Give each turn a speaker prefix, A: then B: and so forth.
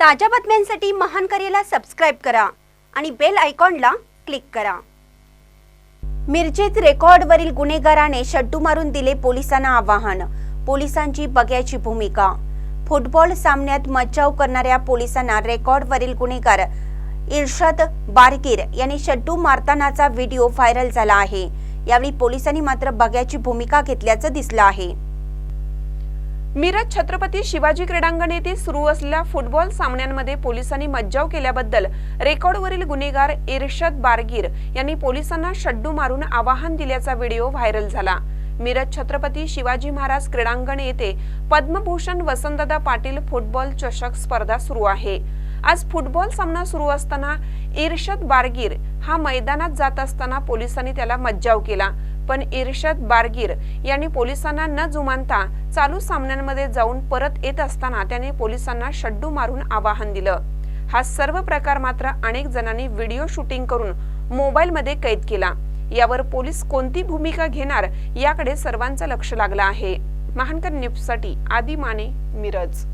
A: ताज्या बातम्यांसाठी महान करेला सबस्क्राईब करा आणि बेल आयकॉनला क्लिक करा. मिरजेत रेकॉर्डवरील गुन्हेगाराने शड्डू मारून दिले पोलिसांना आवाहन पोलिसांची बग्याची भूमिका. फुटबॉल सामन्यात मज्जाव करणाऱ्या पोलिसांना रेकॉर्डवरील गुन्हेगार इर्षद बारगीर यांनी शड्डू मारतानाचा व्हिडिओ व्हायरल झाला आहे. यावेळी पोलिसांनी मात्र बग्याची भूमिका घेतल्याचं दिसलं आहे.
B: मिरज छत्रपती शिवाजी क्रीडांगण येथे सुरू असलेल्या फुटबॉल सामन्यांमध्ये पोलिसांनी मज्जाव केल्याबद्दल रेकॉर्डवरील गुन्हेगार इर्शद बारगीर यांनी पोलिसांना शड्डू मारून आवाहन दिल्याचा व्हिडिओ व्हायरल झाला. मिरज छत्रपती शिवाजी महाराज क्रीडांगण येथे पद्मभूषण वसंतदा पाटील फुटबॉल चषक स्पर्धा सुरू आहे. आज फुटबॉल सामना सुरू असताना इर्शद बारगीर हा मैदानात जात असताना पोलिसांनी त्याला मज्जाव केला. पण इर्शद बारगीर यांनी पोलिसांना न जुमानता चालू सामन्यांमध्ये जाऊन परत येत असताना त्याने पोलिसांना शड्डू मारून आवाहन दिलं. हा सर्व प्रकार मात्र अनेक जणांनी व्हिडिओ शूटिंग करून मोबाईलमध्ये कैद केला. यावर पोलीस कोणती भूमिका घेणार याकडे सर्वांचं लक्ष लागलं आहे. महानकर न्यूजसाठी आदी माने मिरज.